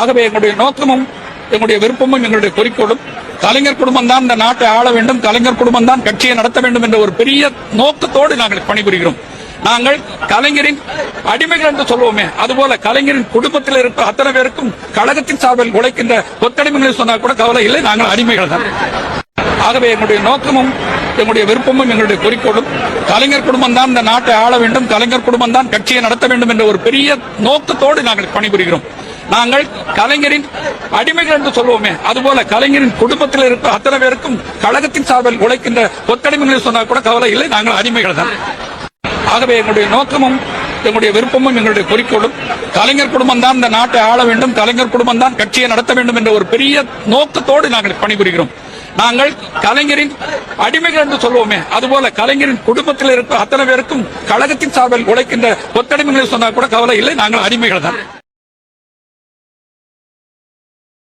ஆகவே எங்களுடைய நோக்கமும் எங்களுடைய விருப்பமும் எங்களுடைய குறிக்கோளும் கலைஞர் குடும்பம் தான் இந்த நாட்டை ஆள வேண்டும் கலைஞர் குடும்பம் தான் கட்சியை நடத்த வேண்டும் என்ற ஒரு பெரிய நோக்கத்தோடு நாங்கள் பணிபுரிகிறோம். நாங்கள் கலைஞரின் அடிமைகள் என்று சொல்லுவோமே அதுபோல கலைஞரின் குடும்பத்தில் இருக்க அத்தனை பேருக்கும் கழகத்தின் சார்பில் உழைக்கின்ற கொத்தடிமைகளை சொன்னால் கூட கவலை இல்லை நாங்கள் அடிமைகள் தான். ஆகவே எங்களுடைய நோக்கமும் எங்களுடைய விருப்பமும் எங்களுடைய குறிக்கோளும் கலைஞர் குடும்பம் தான் இந்த நாட்டை ஆள வேண்டும் கலைஞர் குடும்பம் தான் கட்சியை நடத்த வேண்டும் என்ற ஒரு பெரிய நோக்கத்தோடு நாங்கள் பணிபுரிகிறோம். நாங்கள் கலைஞரின் அடிமைகள் என்று சொல்லுவோமே அதுபோல கலைஞரின் குடும்பத்தில் இருக்க அத்தனை பேருக்கும் கழகத்தின் சார்பில் உழைக்கின்ற கொத்தடிமைகளை சொன்னால் கூட கவலை இல்லை நாங்கள் அடிமைகள் தான். ஆகவே எங்களுடைய நோக்கமும் எங்களுடைய விருப்பமும் எங்களுடைய குறிக்கோளும் கலைஞர் குடும்பம் தான் இந்த நாட்டை ஆள வேண்டும் கலைஞர் குடும்பம் தான் கட்சியை நடத்த வேண்டும் என்ற ஒரு பெரிய நோக்கத்தோடு நாங்கள் பணிபுரிகிறோம். நாங்கள் கலைஞரின் அடிமைகள் என்று சொல்லுவோமே அதுபோல கலைஞரின் குடும்பத்தில் இருக்க அத்தனை பேருக்கும் கழகத்தின் சார்பில் உழைக்கின்ற கொத்தடிமைகளை சொன்னால் கூட கவலை இல்லை நாங்கள் அடிமைகள் தான்.